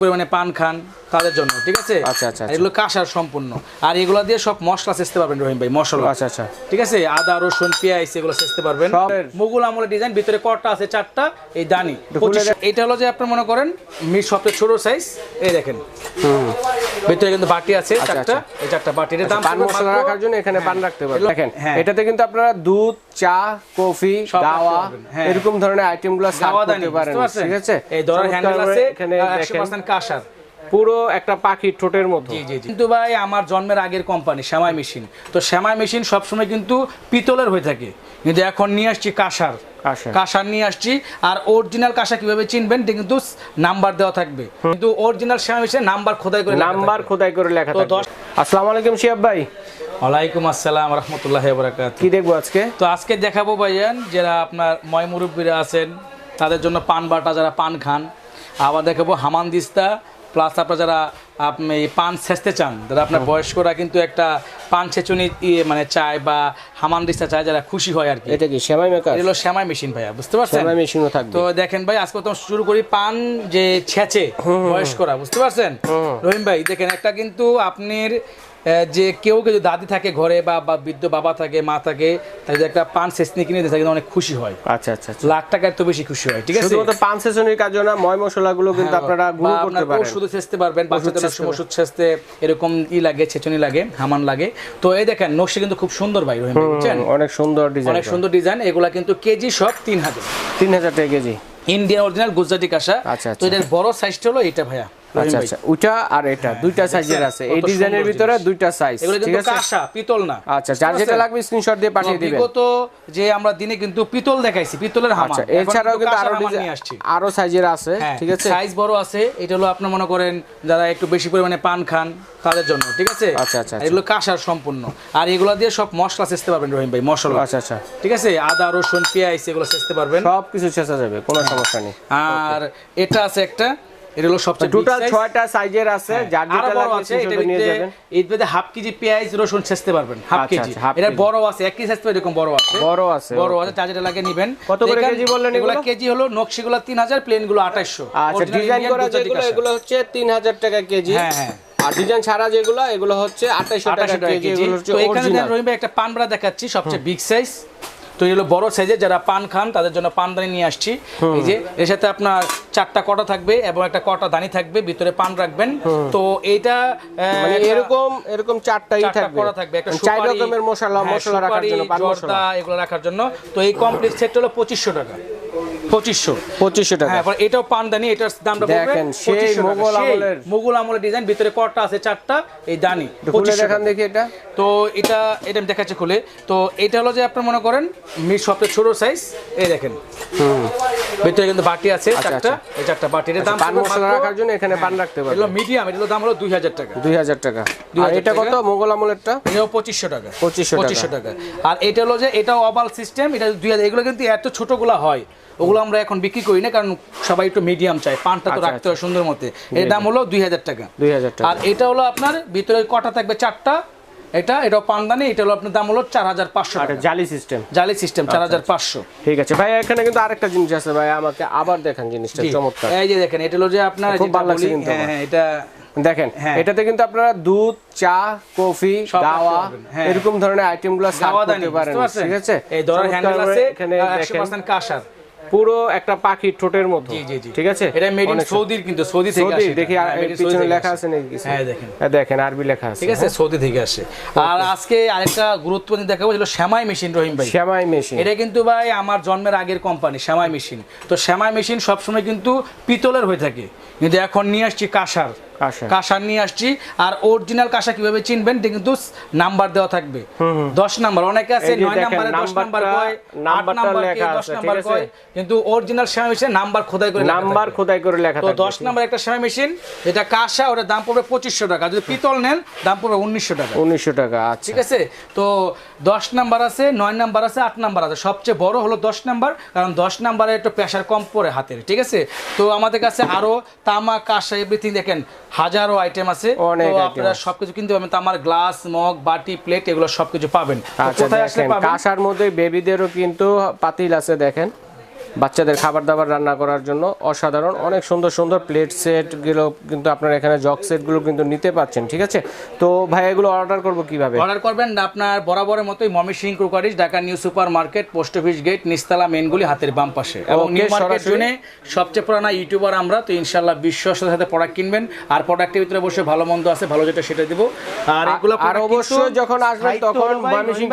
পরিমাণে পান খান। তাদের জন্য ঠিক আছে? আচ্ছা, আচ্ছা, এগুলো কাঁসার সম্পূর্ণ। আর এগুলো দিয়ে সব মশলা চেষ্টা পারবেন রহিম ভাই মশলা। আচ্ছা আচ্ছা। ঠিক আছে? আদা রসুন পেঁয়াজ এগুলো চেষ্টা পারবেন। মুগুল আমলের ডিজাইন ভিতরে কটটা আছে? চারটা। এই দানি। এটা হলো যে আপনি মনে করেন মিট সবচেয়ে ছোট সাইজ এই দেখেন। ভিতরে কিন্তু বাটি আছে আচ্ছা, চারটা। এই চারটা বাটি। এর দাম পান মশলা রাখার জন্য এখানে পান রাখতে পারবেন। দেখেন হ্যাঁ। এটাতে কিন্তু আপনারা দুধ চা কফি পারবেন, হ্যাঁ। এরকম ধরনের আইটেমগুলো সার্ভ করতে পারেন। ঠিক আছে? এই চমৎকার হ্যান্ডেল আছে এখানে একশো দেখেন। পার্সেন্ট কাঁসার। পুরো একটা পাখির ঠোঁটের মতো। কিন্তু ভাই আমার জন্মের আগের কোম্পানি শ্যামাই মেশিন তো শ্যামাই মেশিন সবসময় কিন্তু পিতলের হয়ে থাকে। কিন্তু এখন নিয়ে আসছি কাঁসার। কাঁসার। নিয়ে আসছি। আর অরিজিনাল কাঁসা কীভাবে চিনবেন কিন্তু নাম্বার দেওয়া থাকবে। কিন্তু অরিজিনাল শ্যামাই মেশিন নাম্বার খোদাই করে নাম্বার খোদাই করে লেখা থাকবে। দশ- আসসালামু আলাইকুম শিয়াব ভাই। ওয়ালাইকুম আসসালাম রহমতুল্লাহ বরাকাত কি দেখব আজকে? তো আজকে দেখাবো ভাইয়ান যারা আপনার ময় মুরব্বীরা আছেন তাদের জন্য পান বাটা যারা পান খান আবার দেখাবো হামান দিস্তা প্লাস আপনার যারা আপনি পান সেচতে চান যারা আপনার বয়স্করা কিন্তু একটা পান ইয়ে মানে চায় বা হামান দিস্তা চায় যারা খুশি হয় আর কি। এটা কি সেমাই মেকার এটা হলো শ্যামাই মেশিন ভাইয়া বুঝতে পারছেন? সেমাই মেশিনও থাকবে। তো দেখেন ভাই আজকে তো শুরু করি পান যে ছেচে বয়স্করা বুঝতে পারছেন? রহিম ভাই দেখেন একটা কিন্তু আপনার যে কেউ কেউ দাদি থাকে ঘরে বা বৃদ্ধ বাবা থাকে মা থাকে তাই একটা পান ছেঁচনি কিনে থাকে অনেক খুশি হয়। আচ্ছা আচ্ছা আচ্ছা। লাখ টাকার তো বেশি খুশি হয় ঠিক আছে? শুধুমাত্র পান সেশনের কাজও না ময় মশলাগুলো কিন্তু আপনারা গুঁড়ো করতে পারেন। ওষুধও ছেঁচতে পারবেন বাচ্চাদের ওষুধ ছেঁচতে এরকম ই লাগে ছেচনি লাগে হামান লাগে। তো এই দেখেন নকশি কিন্তু খুব সুন্দর ভাই রহিম বুঝছেন? অনেক সুন্দর ডিজাইন অনেক সুন্দর ডিজাইন এগুলা কিন্তু কেজি সব তিন হাজার। তিন হাজার টাকা কেজি। ইন্ডিয়ান অরিজিনাল গুজরাটি কাঁসা। আচ্ছা, তো এটার বড় সাইজটা হলো এটা ভাইয়া। আচ্ছা আচ্ছা। ওইটা আর এটা দুইটা সাইজের আছে। এই ডিজাইনের ভিতরে দুইটা সাইজ এগুলো কিন্তু কাঁসা পিতল না। আচ্ছা যার যেটা লাগবে স্ক্রিনশট দিয়ে পাঠিয়ে দিবেন। বিগত যে আমরা দিনে কিন্তু পিতল দেখাইছি পিতলের হামা আচ্ছা এছাড়াও কিন্তু আরও নিয়ে ডিজাইন আসছি। আরও সাইজের আছে হ্যাঁ, ঠিক আছে? সাইজ বড় আছে এটা হলো আপনি মনে করেন যারা একটু বেশি পরিমাণে পান খান তাদের জন্য ঠিক আছে? আচ্ছা, আচ্ছা, এগুলো কাঁসার সম্পূর্ণ। আর এগুলো দিয়ে সব মশলা চেষ্টা পারবেন রহিম ভাই মশলা। আচ্ছা আচ্ছা। ঠিক আছে? আদা রসুন পেঁয়াজ এগুলো চেষ্টা পারবেন। সব কিছু ছেঁচা যাবে কোনো সমস্যা নেই। আর এটা আছে একটা এটা হলো সবচেয়ে টোটাল big ছয়টা সাইজের আছে যার হ্যাঁ, যেটা লাগবে আছে নিয়ে যাবেন। এর হাফ কেজি পেঁয়াজ রসুন ছেঁচতে পারবেন হাফ আচ্ছা, কেজি। আচ্ছা, এটা বড় আছে সাইজ তো এরকম বড় আছে। বড় আছে বড় আছে চার যেটা লাগে নিবেন। কত করে কেজি বললেন এগুলো? কেজি হলো নকশিগুলো তিন হাজার প্লেনগুলো আঠাইশশো। আচ্ছা ডিজাইন করা যেগুলো এগুলো হচ্ছে তিন হাজার টাকা কেজি। হ্যাঁ হ্যাঁ। আর ডিজাইন ছাড়া যেগুলো এগুলো হচ্ছে আঠাইশো টাকা আঠাশশো টাকা কেজি কেজি। এগুলো হচ্ছে রহিম ভাই একটা পানবড়া দেখাচ্ছি সবচেয়ে বিগ সাইজ তো এগুলো বড় সাইজে যারা পান খান তাদের জন্য পানদানি নিয়ে আসছি। এই যে এর সাথে আপনার চারটা কটা থাকবে এবং একটা কটা দানি থাকবে ভিতরে পান রাখবেন। তো এইটা মানে এরকম এরকম চারটাই চারটা থাকবে। কটা থাকবে একটা চার রকমের মশলা হ্যাঁ, মশলা রাখার জন্য পান মশলা। এগুলো রাখার জন্য। তো এই কমপ্লিট সেট হলো পঁচিশশো টাকা। পঁচিশশো। পঁচিশশো টাকা। হ্যাঁ এটাও পানদানি এটার দামটা দেখেন, সেই মোগল আমলের- মোগল আমলের ডিজাইন ভিতরে কটা আছে চারটা এই দানি একটু খুলে 2500 দেখান দেখি এটা। তো এটা এটা আমি দেখাচ্ছি খুলে। তো এটা হলো যে আপনি মনে করেন মিট সবচেয়ে ছোট সাইজ এই দেখেন। ভিতরে কিন্তু বাটি আছে চারটা এই চারটা বাটির দাম আচ্ছা, পান মশলা রাখার জন্য এখানে পান রাখতে এগুলো মিডিয়াম এগুলো দাম হলো দুই হাজার টাকা। দুই হাজার টাকা। আর 2000 এটা কত? মোগল আমলেরটা এটাও পঁচিশশো টাকা। 2500 টাকা। আর এটা হলো যে এটাও অবাল সিস্টেম এটা দুই হাজার এগুলো কিন্তু এত ছোটগুলো হয়। ওগুলো আমরা এখন বিক্রি করি না কারণ সবাই একটু মিডিয়াম চায়। পানটা তো আচ্ছা, রাখতে হয় সুন্দর মতে। এর দাম হলো দুই হাজার টাকা। দুই হাজার টাকা। আর এটা হলো আপনার ভিতরে কটা থাকবে? চারটা। এটা এটাও পানদানি এটা হলো আপনার দাম হলো চার হাজার পাঁচশো টাকা। জালি সিস্টেম জালি সিস্টেম আচ্ছা, চার হাজার পাঁচশো। ঠিক আছে। ভাই এখানে কিন্তু আরেকটা জিনিস আছে ভাই আমাকে আবার দেখান জিনিসটা চমৎকার। এই যে দেখেন এটা হলো যে আপনার হ্যাঁ হ্যাঁ এটা দেখেন হ্যাঁ। এটাতে কিন্তু আপনারা দুধ চা কফি পারবেন, হ্যাঁ। এরকম ধরনের আইটেমগুলো সার্ভ করতে পারেন। ঠিক আছে? এই চমৎকার হ্যান্ডেল আছে এখানে একশো দেখেন। পার্সেন্ট কাঁসার। পুরো একটা পাখির ঠোঁটের মতো। ঠিক আছে? এটা মেড ইন সৌদির কিন্তু সৌদি থেকে আসে দেখি হ্যাঁ, পিছনে লেখা আছে নাকি কিছু? হ্যাঁ দেখেন। হ্যাঁ, দেখেন আরবি লেখা আছে ঠিক আছে সৌদি থেকে আসে। আর আজকে আরেকটা গুরুত্বপূর্ণ দেখাবো যেটা শ্যামাই মেশিন রহিম ভাই। শ্যামাই মেশিন। এটা কিন্তু ভাই আমার জন্মের আগের কোম্পানি শ্যামাই মেশিন। তো শ্যামাই মেশিন সবসময় কিন্তু পিতলের হয়ে থাকে। কিন্তু এখন নিয়ে আসছি কাঁসার। কাঁসার। নিয়ে আসছি। আর অরিজিনাল কাঁসা কীভাবে চিনবেন কিন্তু নাম্বার দেওয়া থাকবে। দশ নাম্বার অনেকে আছে নয় নাম্বারে দশ নাম্বার কয় আট নাম্বার দশ নাম্বার কয় কিন্তু অরিজিনাল শ্যামা মেশিন নাম্বার খোদাই করে নাম্বার খোদাই করে লেখা তো দশ নাম্বার একটা শ্যামা মেশিন যেটা কাঁসা ওটার দাম পড়বে পঁচিশশো টাকা। যদি পিতল নেন দাম পড়বে উনিশশো টাকা। উনিশশো টাকা আচ্ছা। ঠিক আছে? তো দশ নাম্বার আছে নয় নাম্বার আছে আট নাম্বার আছে। সবচেয়ে বড় হলো দশ নাম্বার কারণ দশ নাম্বারে একটু প্রেশার কম পড়ে হাতের ঠিক আছে? তো আমাদের কাছে আরও তামা কাঁসা এভরিথিং দেখেন হাজারো আইটেম আছে। অনেক তো আপনারা। সবকিছু কিনতে পাবেন তামার গ্লাস মগ বাটি প্লেট এগুলো সবকিছু পাবেন। আচ্ছা কোথায় আসলে পাবেন? কাঁসার মধ্যে বেবিদেরও কিন্তু পাতিল আছে দেখেন। বাচ্চাদের খাবার দাবার রান্না করার জন্য অসাধারণ। অনেক সুন্দর সুন্দর প্লেট সেটগুলো কিন্তু আপনারা এখানে জগ সেটগুলো কিন্তু নিতে পাচ্ছেন ঠিক আছে? তো ভাই এগুলো অর্ডার করব কীভাবে? অর্ডার করবেন আপনার বরাবরের মতোই Mymensingh crockeries Dhaka new super market post office gate নিস্তালা মেনগুলি হাতের বাম পাশে। এবং নিউ মার্কেট। জুনে সবচেয়ে পুরানা ইউটিউবার আমরা তো ইনশাল্লাহ বিশ্বস্তের সাথে প্রোডাক্ট কিনবেন। আর প্রোডাক্টের ভিতরে অবশ্যই ভালো মন্দ আছে ভালো যেটা সেটা দিব। আর এগুলো আর অবশ্যই যখন আসবেন তখন হলো ভাই, ময়মনসিং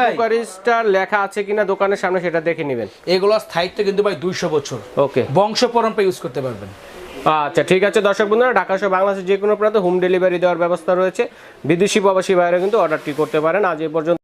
লেখা আছে কিনা দোকানের সামনে সেটা দেখে নেবেন। এগুলো স্থায়িত্ব কিন্তু ভাই দুইশো বছর। ওকে। বংশ পরম্পরা ইউজ করতে পারবেন। আচ্ছা ঠিক আছে দর্শক বন্ধুরা ঢাকা সহ বাংলাদেশের যে কোনো প্রান্তে হোম ডেলিভারি দেওয়ার ব্যবস্থা রয়েছে। বিদেশি প্রবাসী বাইরে কিন্তু অর্ডারটি করতে পারেন। আজ এ পর্যন্ত